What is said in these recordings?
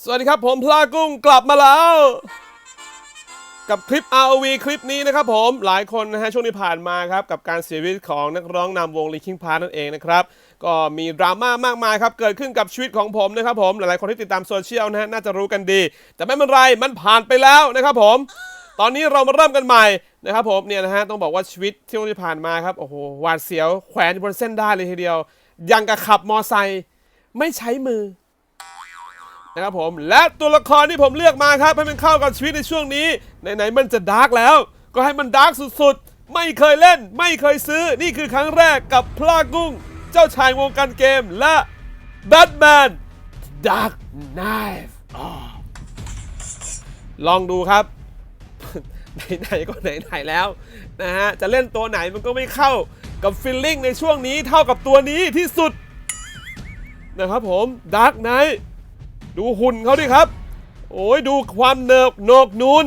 สวัสดีครับผมพลากุ้งกลับมาแล้ว กับคลิป ROV คลิปนี้นะครับผมหลายคนนะฮะช่วงที่ผ่านมาครับกับการเสียชีวิตของนักร้องนำวง Linkin Park นั่นเองนะครับก็มีดราม่ามากมายครับเกิดขึ้นกับชีวิตของผมนะครับผมหลายๆคนที่ติดตามโซเชียลนะฮะน่าจะรู้กันดี แต่ไม่เป็นไรมันผ่านไปแล้วนะครับผม ตอนนี้เรามาเริ่มกันใหม่นะครับผมเนี่ยนะฮะต้องบอกว่าชีวิตที่ที่ผ่านมาครับโอ้โหหวาดเสียวแขวนอยู่บนเส้นได้เลยทีเดียว ยังกับขับมอไซค์ไม่ใช้มือ นะครับผมและตัวละครที่ผมเลือกมาครับให้มันเข้ากับชีวิตในช่วงนี้ไหนๆมันจะดาร์กแล้ว ก็ให้มันดาร์กสุดๆ ไม่เคยเล่น ไม่เคยซื้อนี่คือครั้งแรกกับพลากุ้ง เจ้าชายวงการเกมและแบทแมนดาร์กไนฟ์ลองดูครับ ไหนๆก็ไหนๆแล้วนะฮะจะเล่นตัวไหนมันก็ไม่เข้ากับฟีลลิ่งในช่วงนี้เท่ากับตัวนี้ที่สุดนะครับผมดาร์กไนท์ ดูหุ่นเขาดิครับ โอ้ยดูความเนิบโหนกนูน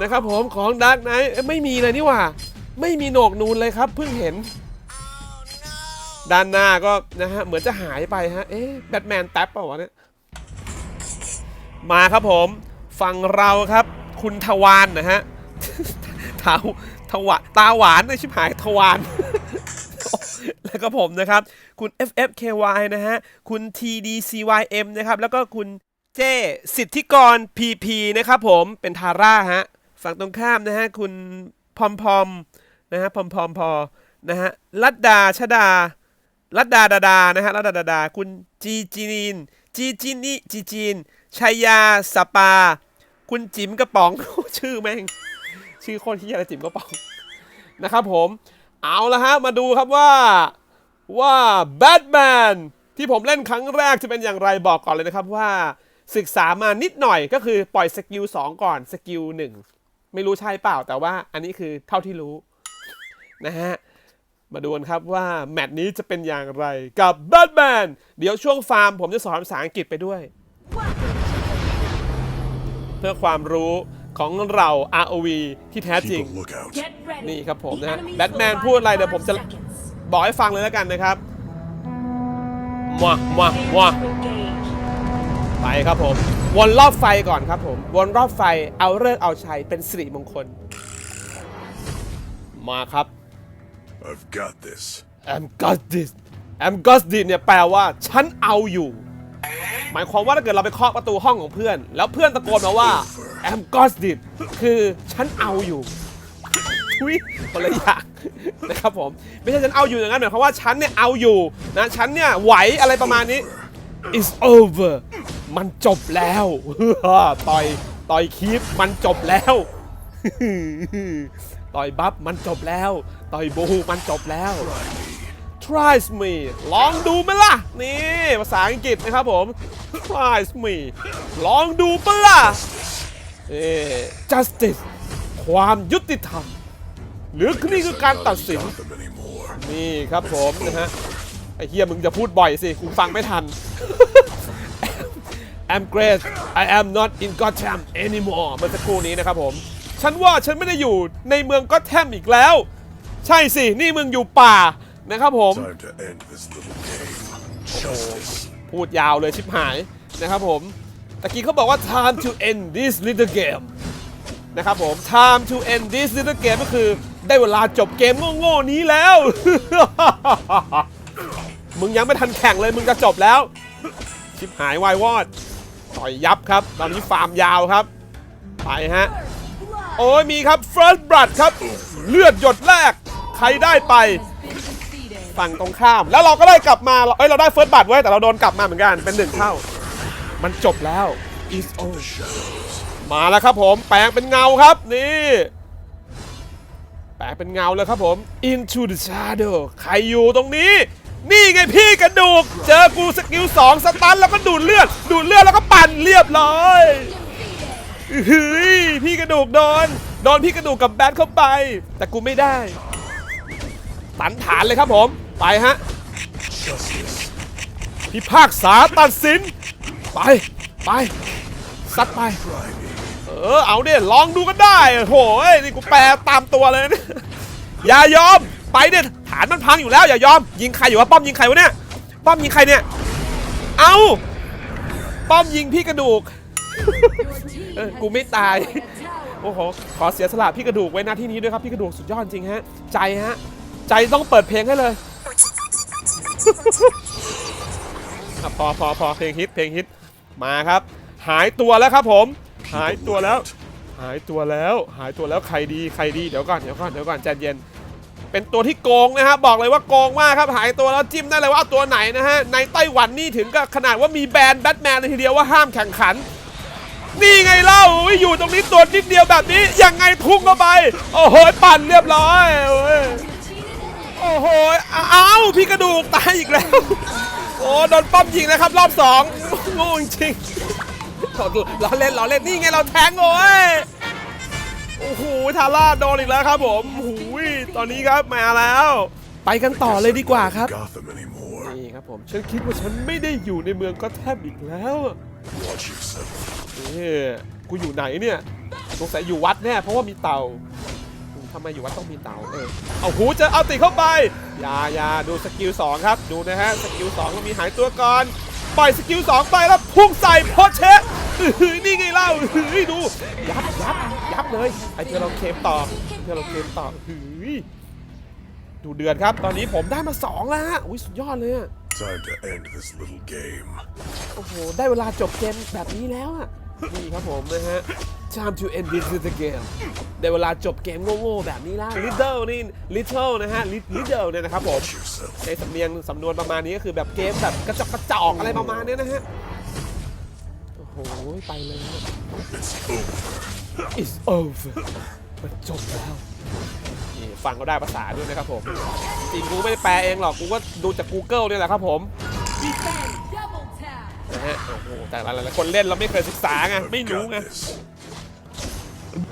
นะครับผมของดาร์กไนท์ไม่มีเลยนี่หว่า ไม่มีโหนกนูนเลยครับ เพิ่งเห็น ด้านหน้าก็นะฮะเหมือนจะหายไปฮะเอ๊ะแบทแมนแท็บเปล่าวะเนี่ยมาครับผมฝั่งเราครับ คุณทวานนะฮะเท้าทวะตาหวานเลยชิบหายทวาน แล้วก็ผมนะครับ คุณ FFKY นะฮะ คุณ TDCYM นะครับ แล้วก็คุณเจสิทธิกร PP นะครับผม เป็นทาร่าฮะ ฝั่งตรงข้ามนะฮะ คุณพอมพอมนะฮะ พอมพอมพอ นะฮะลัดดาชดาลัดดาดาดา นะฮะลัดดาดาดา คุณจีจีนีนจีจีนี่จีจีนชัยยาสปา คุณจิ๋มกระป๋อง ชื่อแม่ง ชื่อคตรที่อะไรจิ๋มกระป๋อง นะครับผม เอาละฮะ มาดูครับว่าว่าแบทแมนที่ผมเล่นครั้งแรกจะเป็นอย่างไรบอกก่อนเลยนะครับว่าศึกษามานิดหน่อยก็คือปล่อยสกิล2ก่อนสกิล1ไม่รู้ใช่เปล่าแต่ว่าอันนี้คือเท่าที่รู้นะฮะมาดูกันครับว่าแมตช์นี้จะเป็นอย่างไรกับแบทแมนเดี๋ยวช่วงฟาร์มผมจะสอนภาษาอังกฤษไปด้วย เพื่อความรู้ ของเรา ROV ที่แท้จริง Keep a lookout. นี่นี่คครัรับบผผมมนะนะฮะแบแบททแมแมนนพูพูดดอะอะไรไรเดี๋เดี๋ยยววผผมมจะจะบอกให้ฟังเลยแล้วกันนะครับมามามาไปครับผม วนรอบไฟก่อนครับผม วนรอบไฟเอาเลิกษ์เอาชัยเป็นสิริมงคล มาครับ I've got this. I'm got this I'm got this เนี่ยแปลว่า ฉันเอาอยู่ หมายความว่าถ้าเกิดเราไปเคาะประตูห้องของเพื่อน แล้วเพื่อนตะโกนมาว่า I'm got this คือฉันเอาอยู่ทุยคนละอย่างนะครับผม ไม่ใช่ฉันเอาอยู่อย่างนั้นหมายความว่าฉันเนี่ยเอาอยู่นะฉันเนี่ยไหวอะไรประมาณนี้ is over มันจบแล้วต่อยต่อยคีปมันจบแล้ว ต่อยบัฟมันจบแล้ว ต่อยบูมันจบแล้ว try me ลองดูไหมล่ะ นี่ภาษาอังกฤษนะครับผม try me ลองดูปะล่ะเอ justice ความยุติธรรม หรือนี่คือการตัดสิน นี่ครับผมนะฮะ ไอเฮียมึงจะพูดบ่อยสิกูฟังไม่ทัน I'm great I am not in Gotham anymore เมื่อสักครู่นี้นะครับผม ฉันว่าฉันไม่ได้อยู่ในเมืองก็แทมอีกแล้ว ใช่สิ นี่มึงอยู่ป่า นะครับผม Time to end this little game. Justice. พูดยาวเลยชิบหายนะครับผมตะกี้เขาบอกว่า time to end this little game นะครับผม time to end this little game ก็คือได้เวลาจบเกมโง่ๆนี้แล้ว มึงยังไม่ทันแข่งเลยมึงจะจบแล้ว ชิบหายวายวอด ต่อยยับครับ ตอนนี้ฟาร์มยาวครับ ไปฮะ โอ้ยมีครับ first blood ครับ เลือดหยดแรก ใครได้ไป ฝั่งตรงข้าม แล้วเราก็ได้กลับมาเอ้ยเราได้ first blood ไว้แต่เราโดนกลับมาเหมือนกันเป็นหนึ่งเท่า มันจบแล้ว is over มาแล้วครับผมแปลงเป็นเงาครับนี่แปลงเป็นเงาเลยครับผม into the shadow ใครอยู่ตรงนี้ นี่ไงพี่กระดูก เจอกูสกิลสองสตันแล้วก็ดูดเลือด ดูดเลือดแล้วก็ปั่นเรียบร้อยเฮ้ยพี่กระดูกโดนโดนพี่กระดูกกับแบทเข้าไป แต่กูไม่ได้ตันฐานเลยครับผม ไปฮะพิพากษาตัดสิน ไป ไปซัดไป เออ เอาเนี่ยลองดูก็ได้ โหยนี่กูแปลตามตัวเลยนะอย่ายอม ไปเนี่ยฐานมันพังอยู่แล้ว อย่ายอม ยิงใครอยู่วะป้อมยิงใครวะเนี่ย ป้อมยิงใครเนี่ย เอาป้อมยิงพี่กระดูก กูไม่ตาย โอ้โห ขอเสียสละพี่กระดูกไว้หน้าที่นี้ด้วยครับ พี่กระดูกสุดยอดจริงฮะ ใจฮะ ใจต้องเปิดเพลงให้เลย อะพอพอพอเพลงฮิตเพลงฮิตมาครับ หายตัวแล้วครับผม หายตัวแล้ว หายตัวแล้ว หายตัวแล้วใครดีใครดีเดี๋ยวก่อนเดี๋ยวก่อนเดี๋ยวก่อนใจเย็น เป็นตัวที่โกงนะครับบอกเลยว่าโกงมากครับหายตัวแล้วจิ้มได้เลยว่าเอาตัวไหนนะฮะในไต้หวันนี่ถึงกับขนาดว่ามีแบรนด์แบทแมนเลยทีเดียวว่าห้ามแข่งขัน นี่ไงเล่าอุ๊ยอยู่ตรงนี้ตัวนิดเดียวแบบนี้ยังไงพุ่งเข้าไป โอ้โหปั่นเรียบร้อยเว้ย อ้โหอ้าวพี่กระดูกตายอีกแล้ว โอ้โดนป้อมยิงนะครับ รอบสองโง่จริงๆเราเล่นเราเล่นนี่ไงเราแทงโอ้ยโอ้โหทาร่าโดนอีกแล้วครับผมโอ้โหตอนนี้ครับมาแล้ว ไปกันต่อเลยดีกว่าครับ Gotham anymore. นี่ครับผมฉันคิดว่าฉันไม่ได้อยู่ในเมืองก็แทบอีกแล้วอะ Watch yourself. เอ้กูอยู่ไหนเนี่ยสงสัยอยู่วัดแน่เพราะว่ามีเต่าอืม ทำไมอยู่วัดต้องมีเต่าเออเอาหูเจะเอาติดเข้าไปอย่าอย่าดูสกิล2ครับดูนะฮะสกิล2ก็มีหายตัวก่อนปล่อยสกิล2ไปแล้วพุ่งใส่โพเชะอื้อหือนี่ไงเล่าอื้อหือดูยับยับยับเลยไอเพื่อนเราเคมต่อเพื่อนเราเคมต่ออื้อหือดูเดือดครับ ตอนนี้ผมได้มาสองแล้วฮะอุ้ยสุดยอดเลยอะ Time to end this little game. โอ้โห ได้เวลาจบเกมแบบนี้แล้วอะ นี่ครับผมนะฮะ time to end this the game ได้เวลาจบเกมโง่ๆแบบนี้แล้ว little นี่ little นะฮะ Lit- little เนี่ยนะครับผม Watch yourself. ในสำเนียงสำนวนประมาณนี้ก็คือแบบเกมแบบกระจอกกระจอกอะไรประมาณเนี้ยนะฮะ โอ้โห ไปเลยฮะ It's it's over. over มันจบแล้วนี่ฟังก็ได้ภาษาด้วยนะครับผม จริงกูไม่ได้แปลเองหรอก กูก็ดูจาก Google เนี่ยแหละครับผมนะ ฮะ โอ้โห แต่หลายๆคนเล่นเราไม่เคยศึกษาไง ไม่รู้ Got ไง this.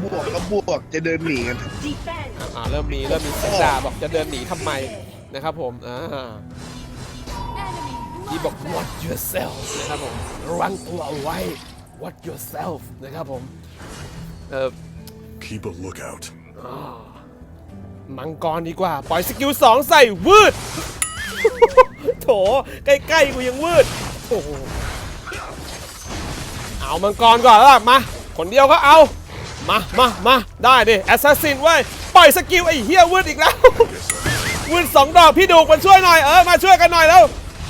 บวกก็บวกจะเดินหนีกันอ่าเริ่มมีเริ่มมีเสียงด่าบอกจะเดินหนีทำไมนะครับผม อ่าที่บอก what yourself นะครับผมระวังตัวเอาไว้ what yourself นะครับผม เออ Keep a lookout. มังกรดีกว่า ปล่อยสกิลสองใส่วืด โถ ใกล้ๆกูยังวืด โอ้โห เอามังกรก่อนแล้วมา คนเดียวก็เอา มามามาได้ดิแอสซัสซินเว้ปล่อยสกิลไอ้เฮียวืดอีกแล้ววืดสองดอกพี่ดูกมันช่วยหน่อยเออมาช่วยกันหน่อยแล้ว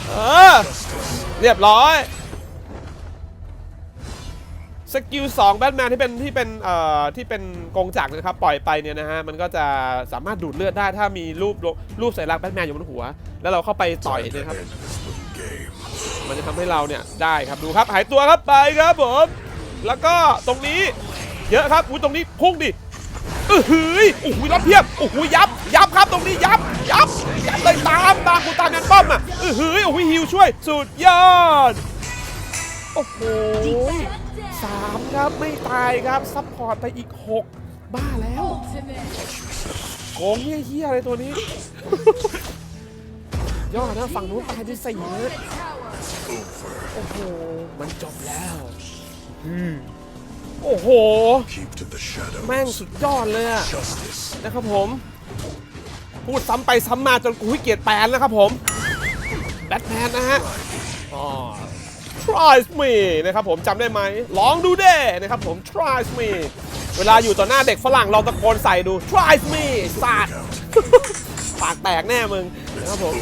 เออเรียบร้อยสกิล2แบทแมนที่เป็นที่เป็นเอ่อที่เป็นกงจักรนะครับปล่อยไปเนี่ยนะฮะมันก็จะสามารถดูดเลือดได้ถ้ามีรูปรูปสัญลักษณ์แบทแมนอยู่บนหัว แล้วเราเข้าไปต่อยเนี่ยครับ มันจะทำให้เราเนี่ยได้ครับดูครับหายตัวครับไปครับผมแล้วก็ตรงนี้เยอะครับอุ้ยตรงนี้พุ่งดิเอือหือโอ้โหรับเพียบโอ้โหยับยับครับตรงนี้ยับยับยับเลยตามตามกูตามยันป้อมอะเออหือโอ้โหฮิวช่วยสุดยอดโอ้โหสามครับไม่ตายครับซัพพอร์ตไปอีกหกบ้าแล้วโกงเฮี้ยๆอะไรตัวนี้ ยอดนะฝั่งนู้นตายไปสี่นะ โอ้โห มันจบแล้วอืมโอ้โห Keep to the shadows. แม่งสุดยอดเลยอะ Justice. นะครับผม พูดซ้ำไปซ้ำมาจนกูขี้เกียจแปลนแล้วครับผมแบทแมนนะฮะอ๋อ try me นะครับผมจำได้ไหมลองดูเด้นะครับผม try me เวลาอยู่ต่อหน้าเด็กฝรั่งลองตะโกนใส่ดู try me สาดปากแตกแน่มึงนะครับผม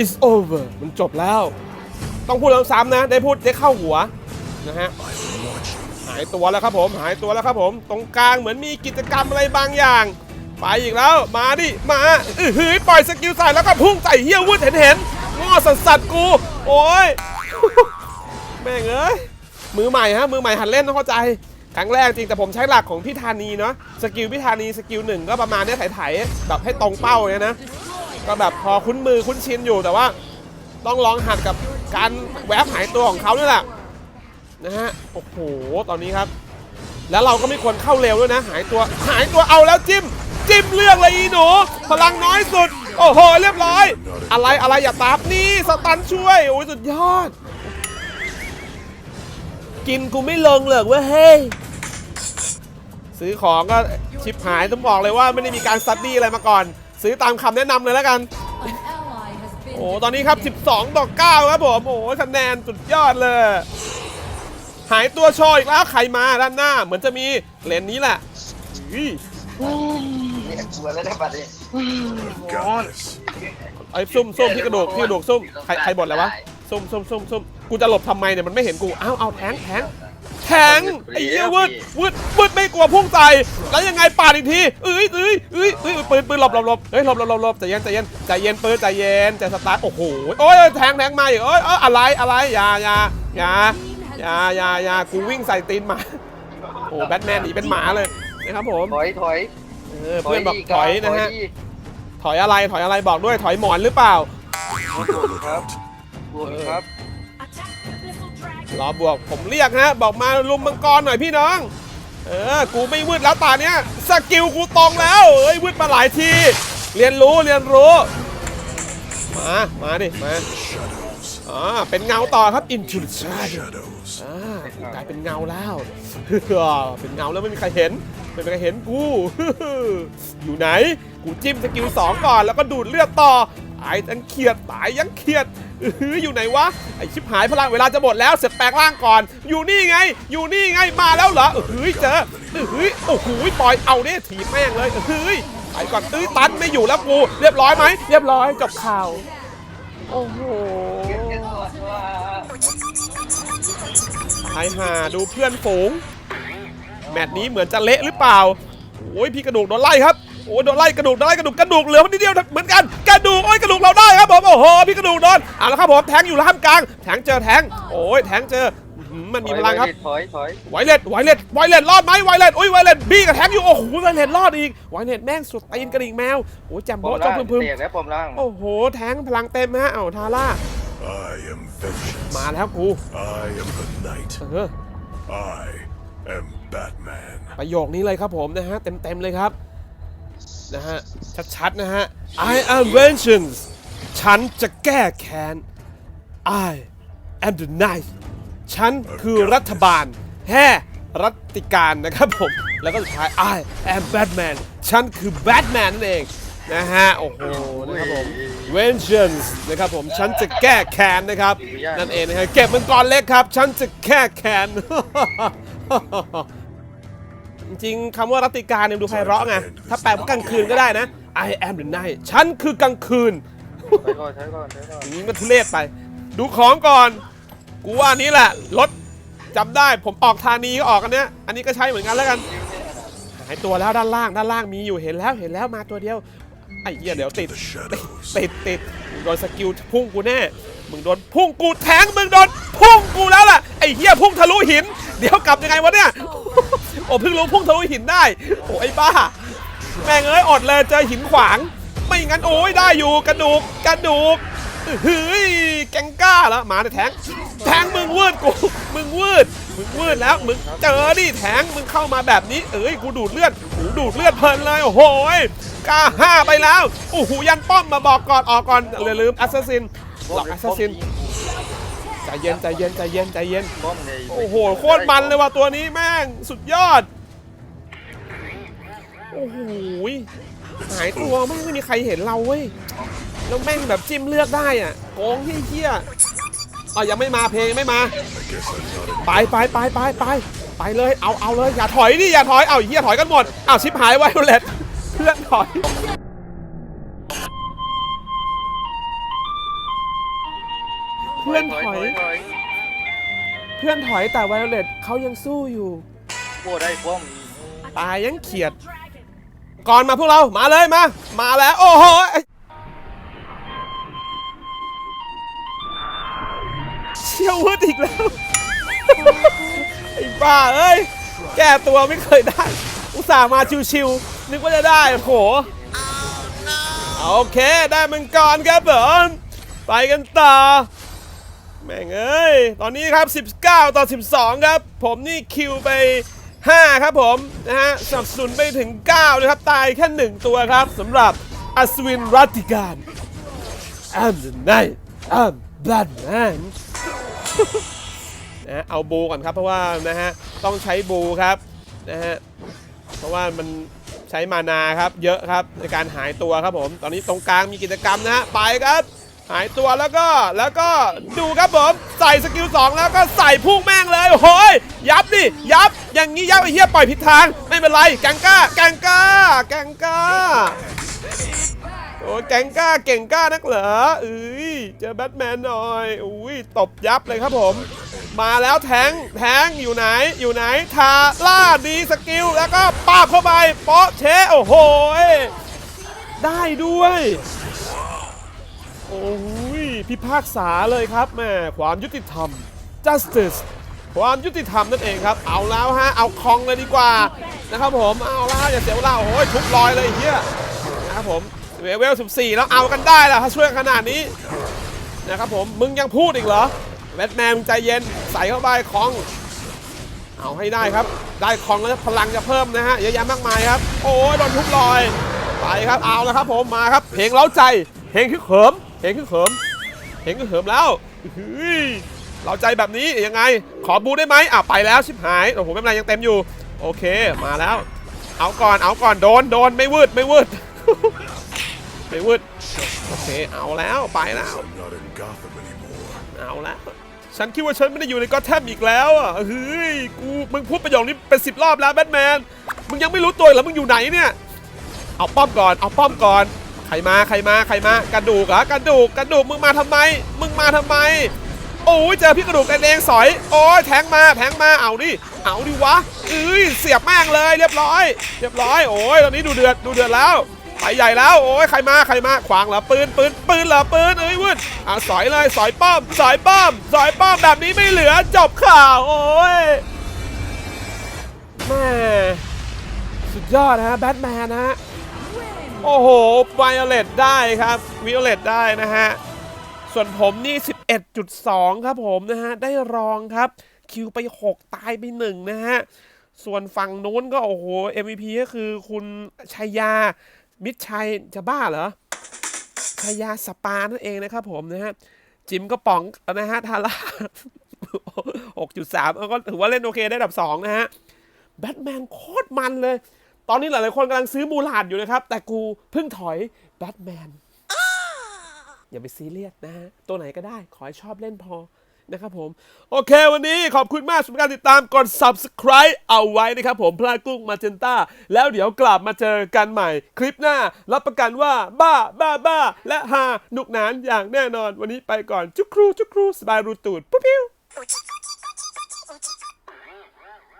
it's over มันจบแล้ว ต้องพูดซ้ำๆนะ ได้พูดได้เข้าหัวนะฮะหายตัวแล้วครับผม หายตัวแล้วครับผม ตรงกลางเหมือนมีกิจกรรมอะไรบางอย่าง ไปอีกแล้ว มาดิ มาอือหือปล่อยสกิลใส่แล้วก็พุ่งใส่เฮี้ยวุดเห็นเห็นง้อสัสสัสกู โอ้ย แม่งเอ้ย มือใหม่ฮะ มือใหม่หัดเล่นต้องเข้าใจ ครั้งแรกจริงแต่ผมใช้หลักของพี่ธานีเนาะ สกิลพี่ธานีสกิลหนึ่งก็ประมาณเนี้ยไถๆแบบให้ตรงเป้าเนี่ยนะ ก็แบบพอคุ้นมือคุ้นชินอยู่แต่ว่า ต้องลองหัดกับ การแวบหายตัวของเขาด้วยแหละนะฮะโอ้โหตอนนี้ครับ แล้วเราก็ไม่ควรเข้าเร็วด้วยนะ หายตัวหายตัวเอาแล้วจิ้ม จิ้มเรื่องเลยอีหนูพลังน้อยสุด โอ้โหเรียบร้อย อะไรอะไรอย่าตามนี่สตันช่วยโอ้ยสุดยอด กินกูไม่ลงเลยเว้ยเฮ้ยซื้อของก็ชิปหายต้องบอกเลยว่าไม่ได้มีการสตัดดี้อะไรมาก่อน ซื้อตามคำแนะนำเลยแล้วกัน อ้ตอนนี้ครับ 12 ต่อ 9 ครับผมโอ้คะแนนสุดยอดเลย หายตัวโชยอีกแล้วใครมาด้านหน้า เหมือนจะมีเลนนี้แหละอุ้ยกลัวแล้วได้บัดนี้ Got this. ไอ้ซุ่มซุ่มที่กระโดูกที่กระโดูกซุ่มใครใครบ่นแล้ววะซุ่มซุ่มซุ่มซุ่มกูจะหลบทำไมเนี่ยมันไม่เห็นกูอ้าวเอาแทงแทง แทงไอ้เหี้ยวืดวืดวืดไม่กลัวพุ่งใส่แล้วยังไงปาดอีกทีเอ้ยเอ้ยเอ้ยเอ้ยปืนปืนหลบหลบหลบเฮ้ยหลบหลบหลบหลบใจเย็นใจเย็นใจเย็นปืนใจเย็นใจสตาร์ทโอ้โหโอ้ยแทงแทงมาอีกเอ้ยเอ้ยอะไรอะไรอย่าอย่าอย่าอย่าอย่าอย่ากูวิ่งใส่ตีนหมาโอ้แบทแมนหนีเป็นหมาเลยนะครับผมถอยถอยเออเพื่อนบอกถอยนะฮะถอยดิถอยอะไรถอยอะไรบอกด้วยถอยหมอนหรือเปล่า Keep a lookout. บวกครับ รอบวกผมเรียกฮะ บอกมาลุมมังกรหน่อยพี่น้อง เออ กูไม่วืดแล้วตาเนี้ยสกิลกูตรงแล้ว เอ้ยวืดมาหลายที เรียนรู้เรียนรู้ มา มาดิ มา Shadows. อ่าเป็นเงาต่อครับ into the Shadows อ่ากลายเป็นเงาแล้วเป็นเงาแล้วไม่มีใครเห็นไม่มีใครเห็นกู อยู่ไหน กูจิ้มสกิลสองก่อนแล้วก็ดูดเลือดต่อายยังเขียดตายยังเขียดอื้อหือยู่ไหนวะไอชิบหายพลังเวลาจะหมดแล้วเสร็จแปลงร่างก่อน อยู่นี่ไง อยู่นี่ไงมาแล้วเหรอเฮ้ยเจอเฮ้ยโอ้โหปล่อยเอาเนี่ยถีบแม่งเลยเฮ้ยไปก่อนตื้อตันไม่อยู่แล้วกูเรียบร้อยไหมเรียบร้อยจบข่าวโอ้โหไายหาดูเพื่อนฝูง แมตช์นี้เหมือนจะเละหรือเปล่าโอ้ยพี่กระดูกโดนไล่ครับ โอ้ยโดนไล่กระดูกโดนไล่กระดูกกระดูกเหลือคนเดียวเหมือนกันกระดูกโอ้ยกระดูกเราได้ครับผมโอ้โหพี่กระดูกโดนเอาละครับผมแทงอยู่ท่ามกลางแทงเจอแทงโอ้ยแทงเจออื้อหือมันมีพลังครับถอยถอยไวเลตไวเลตไวเลตรอดไหมไวเลตโอ้ยไวเลตบี้กับแทงอยู่โอ้โหไวเลตรอดอีกไวเลตแม่งสุดตีนกระดิ่งแมวโอ้ยแจมผโบ้มจ้อล่างงพึมพึมเสียกแล้วผมล่างโอ้โหแทงพลังเต็มฮะเอาทาร่า I am vengeance. มาแล้วกู I am the night. เออ I am Batman. ประโยคนี้เลยครับผมนะฮะ เต็มๆเลยครับ นะฮะ ชัดๆ นะฮะ I am vengeance ฉันจะแก้แค้น I am the knight ฉันคือรัฐบาลแฮ่รัตติการนะครับผม แล้วก็สุดท้าย I am Batman ฉันคือ Batman นั่นเอง นะฮะ โอ้โห นะครับผม vengeance นะครับผม ฉันจะแก้แค้นนะครับ นั่นเองนะฮะ เก็บมันก่อนเล็กครับ ฉันจะแก้แค้น จริงๆคำว่ารัตติการเนี่ยดูไพเราะไง ถ้าแปลว่ากลางคืนก็ได้นะ I am the night ฉันคือกลางคืนถอยก่อนถอยก่อนถอยก่อนอย่างนี้มันทุเรศไป ดูของก่อน กูว่าอันนี้แหละ รถจำได้ผมออกธานีก็ออกอันเนี้ย อันนี้ก็ใช้เหมือนกันแล้วกัน หายตัวแล้วด้านล่างด้านล่างมีอยู่เห็นแล้วเห็นแล้วมาตัวเดียว ไอ้เหี้ยเดี๋ยวติด The shadows. ติดติดมึงโดนสกิลพุ่งกูแน่ มึงโดนพุ่งกูแทงมึงโดนพุ่งกูแล้วล่ะไอ้เหี้ยพุ่งทะลุหิน เดี๋ยวกลับยังไงวะเนี่ยโอ้เพิ่งรู้พุ่งทะลุหินได้โอ้ไอ้บ้า แม่งเอ้ยอดเลยเจอหินขวาง ไม่งั้นโอ้ยได้อยู่กระดูกกระดูกเฮ้ยแกงก้าแล้วมาแต่แทงแทงมึงวืดกูมึงวืดมึงวืดแล้วมึงเจอดิแทงมึงเข้ามาแบบนี้ เอ้ยกูดูดเลือดกูดูดเลือดเพลินเลยโอ้โหยกล้าห้าไปแล้วโอ้โหยันป้อมมาบอกก่อนออกก่อนอย่าลืมแอสซัสซิน หลอกแอสซัสซินใจเย็นใจเย็นใจเย็นใจเย็น ป้อมเลยโอ้โหโคตรมันเลยว่ะตัวนี้แม่งสุดยอด โอ้โหยหายตัวแม่งไม่มีใครเห็นเราเว้ยแล้วแม่งแบบจิ้มเลือกได้อะโกงเฮี้ยๆอ๋อยังไม่มาเพลงยังไม่มา I guess I'm not in ไปไปไปไปไปไปเลยเอาเอาเลยอย่าถอยดิอย่าถอยเอาเฮี้ยถอยกันหมดเอาชิบหายไวโอเลตเพื่อนถอย พื่อนถอยถอย เพื่อนถอยแต่ไวโอเลตเขายังสู้อยู่โบ้ได้ป้อมตายยังเขียด ก่อนมาพวกเรามาเลยมา มาแล้ว โอ้โหไอ้เชี่ยววืดอีกแล้วไอ้บ้าเอ้ยแก้ตัวไม่เคยได้ อุตส่าห์มาชิวๆนึกว่าจะได้โอ้โหโอเค ได้มันก่อนครับผมไปกันต่อ แม่งเอ้ย ตอนนี้ครับ 19 ต่อ 12 ครับ ผมนี่คิวไป 5 ครับผมนะฮะสับสนุนไปถึง 9 นะครับ ตายแค่ 1 ตัวครับสำหรับอัศวินรัติการ I'm the night I'm Batman นะฮะเอาบูก่อนครับเพราะว่านะฮะต้องใช้บูครับนะฮะเพราะว่ามันใช้มานาครับเยอะครับในการหายตัวครับผม ตอนนี้ตรงกลางมีกิจกรรมนะฮะไปครับ หายตัวแล้วก็แล้วก็ดูครับผมใส่สกิล2แล้วก็ใส่พุ่งแม่งเลยโอ้โหยยับอย่างนี้ยับไอ้เหี้ยปล่อยผิดทางไม่เป็นไรแกงก้าแกงก้าแกงก้าโอ้แกงก้าเก่งก้านักเหรอเอ้ยเจอแบทแมนหน่อยอุ้ยตบยับเลยครับผม มาแล้วแทงแทงอยู่ไหนอยู่ไหนทาล่าดีสกิลแล้วก็ปาบเข้าไปโป๊ะเชะโอ้โหยได้ด้วย โอ้ยพิพากษาเลยครับแม่ความยุติธรรม justice ความยุติธรรมนั่นเองครับ เอาแล้วฮะ เอาคองเลยดีกว่านะครับผม เอาแล้วอย่าเสียเวลาโอ้ยทุบลอยเลยเฮียนะครับผมเวเวล 14 แล้วเอากันได้แล้วถ้าช่วยขนาดนี้นะครับผม มึงยังพูดอีกเหรอแบทแมนมึงใจเย็นใส่เข้าไปคอง เอาให้ได้ครับ ได้คองแล้วพลังจะเพิ่มนะฮะเยอะแยะมากมายครับ โอ้ยโดนทุบลอย ไปครับ เอาแล้วครับผมมาครับ เพลงเล้าใจ เพลงคือเขิม เพลงคือเขิมเพลงคือเขิมแล้วเราใจแบบนี้ยังไง ขอบูได้ไหมอะไปแล้วชิบหายโอ้โหไม่เป็นไรยังเต็มอยู่ โอเคมาแล้ว เอาก่อนเอาก่อนโดนโดนไม่วืดไม่วืดไม่วืดโอเคเอาแล้วไปแล้วเอาและฉันคิดว่าฉันไม่ได้อยู่ในก็อตแทมอีกแล้วอะเฮ้ยกูมึงพูดประโยคนี้เป็นสิบรอบแล้วแบทแมนมึงยังไม่รู้ตัวเหรอมึงอยู่ไหนเนี่ยเอาป้อมก่อนเอาป้อมก่อน ใครมาใครมาใครมากระดูกเหรอกระดูกกระดูกมึงมาทำไม มึงมาทำไม โอ้ยเจอพี่กระดูกกันเองสอย โอ้ยแทงมาแทงมาเอาดิเอาดิวะเอ้ยเสียบแม่งเลยเรียบร้อย เรียบร้อยโอ้ยตอนนี้ดูเดือดดูเดือดแล้วไปใหญ่แล้วโอ้ยใครมาใครมาขวางเหรอปืนปืนปืนเหรอปืนเอ้ยวุ่นอะสอยเลยสอยป้อมสอยป้อมสอยป้อมแบบนี้ไม่เหลือจบข่าวโอ้ยแม่สุดยอดนะฮะแบทแมนนะฮะ โอ้โหไวโอเลตได้ครับวิโอเลตได้นะฮะ ส่วนผมนี่ 11.2 ครับผมนะฮะ ได้รองครับ คิวไป 6 ตายไป 1 นะฮะ ส่วนฝั่งนู้นก็ โอ้โห MVP ก็คือคุณชัยยา มิตรชัยจะบ้าเหรอชัยยาสปานั่นเองนะครับผมนะฮะ จิมก็ป๋องนะฮะ ทาร่า6.3เออก็ถือว่าเล่นโอเคได้ดับ 2 นะฮะแบทแมนโคตรมันเลย ตอนนี้หลายๆคนกำลังซื้อมูลาดอยู่นะครับ แต่กูเพิ่งถอยแบทแมนอย่าไปซีเรียสนะฮะตัวไหนก็ได้ขอให้ชอบเล่นพอนะครับผม โอเควันนี้ขอบคุณมากสำหรับการติดตามกด subscribe เอาไว้นะครับผมพลากุ้งมาเจนต้า แล้วเดี๋ยวกลับมาเจอกันใหม่คลิปหน้า รับประกันว่าบ้าบ้าบ้า และฮาหนุกหนานอย่างแน่นอน วันนี้ไปก่อน จุกครู จุกครู สบายรูตูดปุ๊บปิ้ว